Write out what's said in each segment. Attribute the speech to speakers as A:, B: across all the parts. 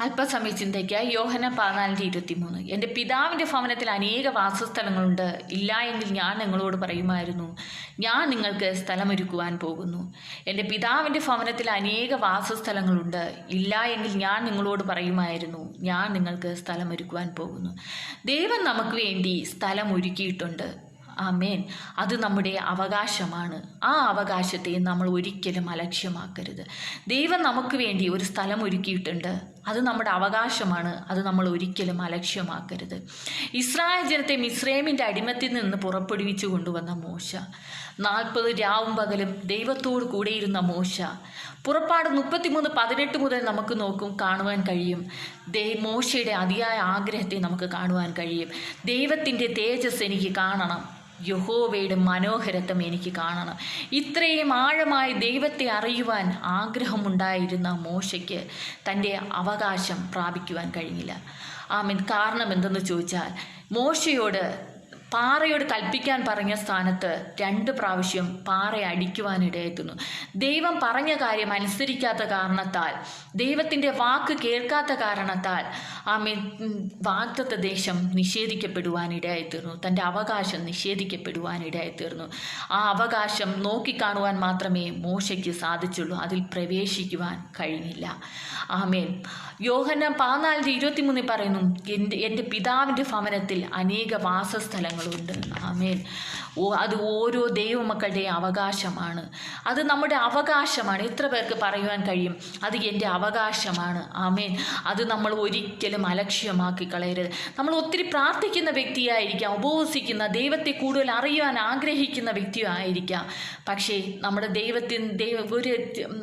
A: അല്പസമയ ചിന്തയ്ക്കായി യോഹന പതിനാലിന്റെ ഇരുപത്തിമൂന്ന്. എന്റെ പിതാവിന്റെ ഭവനത്തിൽ അനേക വാസസ്ഥലങ്ങളുണ്ട്. ഇല്ല എങ്കിൽ ഞാൻ നിങ്ങളോട് പറയുമായിരുന്നു ഞാൻ നിങ്ങൾക്ക് സ്ഥലമൊരുക്കുവാൻ പോകുന്നു. എന്റെ പിതാവിന്റെ ഭവനത്തിൽ അനേക വാസസ്ഥലങ്ങളുണ്ട്. ഇല്ല എങ്കിൽ ഞാൻ നിങ്ങളോട് പറയുമായിരുന്നു ഞാൻ നിങ്ങൾക്ക് സ്ഥലമൊരുക്കുവാൻ പോകുന്നു. ദൈവം നമുക്ക് വേണ്ടി സ്ഥലം ഒരുക്കിയിട്ടുണ്ട് ആമേൻ. അത് നമ്മുടെ അവകാശമാണ്. ആ അവകാശത്തെ നമ്മൾ ഒരിക്കലും അലക്ഷ്യമാക്കരുത്. ദൈവം നമുക്ക് വേണ്ടി ഒരു സ്ഥലം ഒരുക്കിയിട്ടുണ്ട് അത് നമ്മുടെ അവകാശമാണ്. അത് നമ്മൾ ഒരിക്കലും അലക്ഷ്യമാക്കരുത്. ഇസ്രായേൽ ജനത്തെ മിസ്രൈമിന്റെ അടിമത്തിൽ നിന്ന് പുറപ്പെടുവിച്ചു കൊണ്ടുവന്ന മോശ. നാൽപ്പത് രാവും പകലും ദൈവത്തോട് കൂടെയിരുന്ന മോശ. പുറപ്പാട് മുപ്പത്തിമൂന്ന് പതിനെട്ട് മുതൽ നമുക്ക് നോക്കും കാണുവാൻ കഴിയും. ദേ മോശയുടെ അതിയായ ആഗ്രഹത്തെ നമുക്ക് കാണുവാൻ കഴിയും. ദൈവത്തിന്റെ തേജസ് എനിക്ക് കാണണം. യഹോവയുടെ മനോഹരത്വം എനിക്ക് കാണണം. ഇത്രയും ആഴമായി ദൈവത്തെ അറിയുവാൻ ആഗ്രഹമുണ്ടായിരുന്ന മോശയ്ക്ക് തന്റെ അവകാശം പ്രാപിക്കുവാൻ കഴിഞ്ഞില്ല. ആമീൻ. കാരണം എന്തെന്ന് ചോദിച്ചാൽ മോശയോട് പാറയോട് കൽപ്പിക്കാൻ പറഞ്ഞ സ്ഥാനത്ത് രണ്ട് പ്രാവശ്യം പാറ അടിക്കുവാനിടയെത്തുന്നു ദൈവം പറഞ്ഞ കാര്യം അനുസരിക്കാത്ത കാരണത്താൽ ദൈവത്തിന്റെ വാക്ക് കേൾക്കാത്ത കാരണത്താൽ ആമേ വാഗ്ദത്ത ദേശം നിഷേധിക്കപ്പെടുവാനിടയായിത്തീർന്നു തന്റെ അവകാശം നിഷേധിക്കപ്പെടുവാനിടയായിത്തീർന്നു ആ അവകാശം നോക്കിക്കാണുവാൻ മാത്രമേ മോശയ്ക്ക് സാധിച്ചുള്ളൂ. അതിൽ പ്രവേശിക്കുവാൻ കഴിഞ്ഞില്ല. ആമേൻ. യോഹന പതിനാലിന്റെ ഇരുപത്തിമൂന്നിൽ പറയുന്നു എന്റെ എന്റെ പിതാവിന്റെ ഭവനത്തിൽ അനേക വാസസ്ഥലങ്ങളുണ്ട് ആമേൻ. അത് ഓരോ ദൈവമക്കളുടെയും അവകാശമാണ്. അത് നമ്മുടെ അവകാശമാണ്. എത്ര പേർക്ക് പറയുവാൻ കഴിയും? അത് എന്റെ അവകാശമാണ്. ആമേൻ. അത് നമ്മൾ ഒരിക്കലും അലക്ഷ്യമാക്കി കളയരുത്. നമ്മൾ ഒത്തിരി പ്രാർത്ഥിക്കുന്ന വ്യക്തിയായിരിക്കാം ഉപവസിക്കുന്ന ദൈവത്തെ കൂടുതൽ അറിയുവാൻ ആഗ്രഹിക്കുന്ന വ്യക്തിയായിരിക്കാം പക്ഷേ നമ്മുടെ ദൈവത്തിൻ ദൈവ ഒരു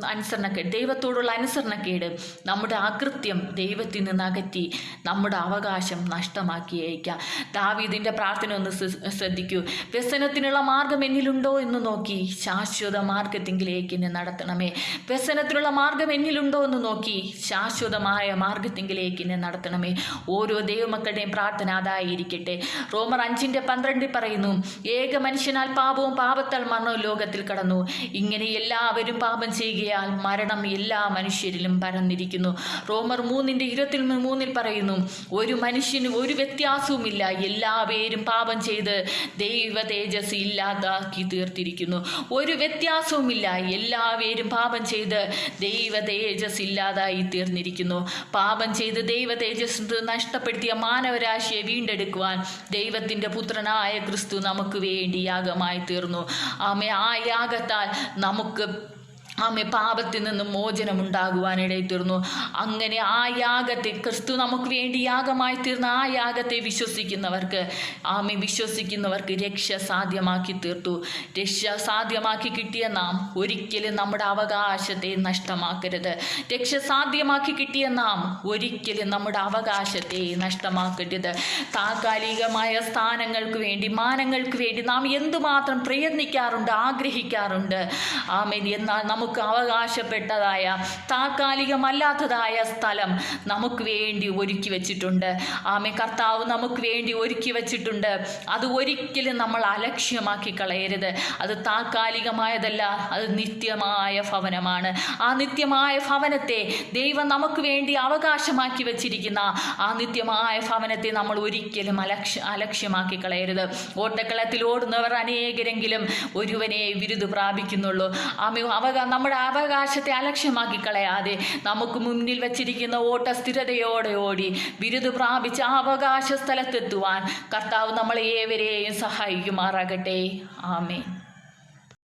A: അനുസരണക്കേട് ദൈവത്തോടുള്ള അനുസരണക്കേട് നമ്മുടെ അകൃത്യം ദൈവത്തിൽ നിന്ന് അകറ്റി നമ്മുടെ അവകാശം നഷ്ടമാക്കിയേക്കാം. ദാവീദിന്റെ പ്രാർത്ഥന ഒന്ന് ശ്ര- ശ്രദ്ധിക്കൂ. വ്യസനത്തിനുള്ള മാർഗം എന്നിലുണ്ടോ എന്ന് നോക്കി ശാശ്വത മാർഗത്തിങ്കിലേക്ക് എന്നെ നടത്തണമേ. വ്യസനത്തിനുള്ള മാർഗം എന്നിലുണ്ടോ എന്ന് നോക്കി ശാശ്വതമായ മാർഗത്തിങ്കിലേക്ക് എന്നെ നടത്തണമേ. ഓരോ ദൈവമക്കളുടെയും പ്രാർത്ഥന അതായിരിക്കട്ടെ. റോമർ അഞ്ചിന്റെ പന്ത്രണ്ടിൽ പറയുന്നു ഏക മനുഷ്യനാൽ പാപവും പാപത്താൽ മരണവും ലോകത്തിൽ കടന്നു. ഇങ്ങനെ എല്ലാവരും പാപം ചെയ്യുകയാൽ മരണം എല്ലാ മനുഷ്യരിലും പരന്നിരിക്കുന്നു. റോമർ മൂന്നിന്റെ ഇരുപത്തിൽ മൂന്നിൽ പറയുന്നു ഒരു മനുഷ്യനും ഒരു വ്യത്യാസവുമില്ല. എല്ലാവരും പാപം ചെയ്ത് ദൈവ തേജസ് ഇല്ലാതാക്കി തീർത്തിരിക്കുന്നു. ഒരു വ്യത്യാസവുമില്ല. എല്ലാവരും പാപം ചെയ്ത് ദൈവ തേജസ് ഇല്ലാതായി തീർന്നിരിക്കുന്നു. പാപം ചെയ്ത് ദൈവ തേജസ് നഷ്ടപ്പെടുത്തിയ മാനവരാശിയെ വീണ്ടെടുക്കുവാൻ ദൈവത്തിന്റെ പുത്രനായ ക്രിസ്തു നമുക്ക് വേണ്ടി യാഗമായി തീർന്നു. ആമേ ആ യാഗത്താൽ നമുക്ക് ആമെ പാപത്തിൽ നിന്ന് മോചനം ഉണ്ടാകുവാനിടയിൽ തീർന്നു. അങ്ങനെ ആ യാഗത്തെ ക്രിസ്തു നമുക്ക് വേണ്ടി യാഗമായി തീർന്ന ആ യാഗത്തെ വിശ്വസിക്കുന്നവർക്ക് ആമെ വിശ്വസിക്കുന്നവർക്ക് രക്ഷ സാധ്യമാക്കി തീർത്തു. രക്ഷ സാധ്യമാക്കി കിട്ടിയ നാം ഒരിക്കലും നമ്മുടെ അവകാശത്തെ നഷ്ടമാക്കരുത്. രക്ഷ സാധ്യമാക്കി കിട്ടിയ നാം ഒരിക്കലും നമ്മുടെ അവകാശത്തെ നഷ്ടമാക്കരുത്. താൽക്കാലികമായ സ്ഥാനങ്ങൾക്ക് വേണ്ടി മാനങ്ങൾക്ക് വേണ്ടി നാം എന്തുമാത്രം പ്രയത്നിക്കാറുണ്ട് ആഗ്രഹിക്കാറുണ്ട്. ആമേ എന്നാൽ നമുക്ക് അവകാശപ്പെട്ടതായ താൽക്കാലികമല്ലാത്തതായ സ്ഥലം നമുക്ക് വേണ്ടി ഒരുക്കി വെച്ചിട്ടുണ്ട്. ആമേ കർത്താവ് നമുക്ക് വേണ്ടി ഒരുക്കി വെച്ചിട്ടുണ്ട്. അത് ഒരിക്കലും നമ്മൾ അലക്ഷ്യമാക്കി കളയരുത്. അത് താൽക്കാലികമായതല്ല അത് നിത്യമായ ഭവനമാണ്. ആ നിത്യമായ ഭവനത്തെ ദൈവം നമുക്ക് വേണ്ടി അവകാശമാക്കി വെച്ചിരിക്കുന്ന ആ നിത്യമായ ഭവനത്തെ നമ്മൾ ഒരിക്കലും അലക്ഷ്യ അലക്ഷ്യമാക്കി കളയരുത്. ഓട്ടക്കളത്തിൽ ഓടുന്നവർ അനേകരെങ്കിലും ഒരുവനെ വിരുദ് പ്രാപിക്കുന്നുള്ളൂ. ആമേ അവകാ നമ്മുടെ അവകാശത്തെ അലക്ഷ്യമാക്കി കളയാതെ നമുക്ക് മുന്നിൽ വച്ചിരിക്കുന്ന ഓട്ട സ്ഥിരതയോടെ ഓടി ബിരുദ് പ്രാപിച്ച അവകാശ സ്ഥലത്തെത്തുവാൻ കർത്താവ് നമ്മളെ ഏവരെയും സഹായിക്കുമാറാകട്ടെ. ആമേൻ.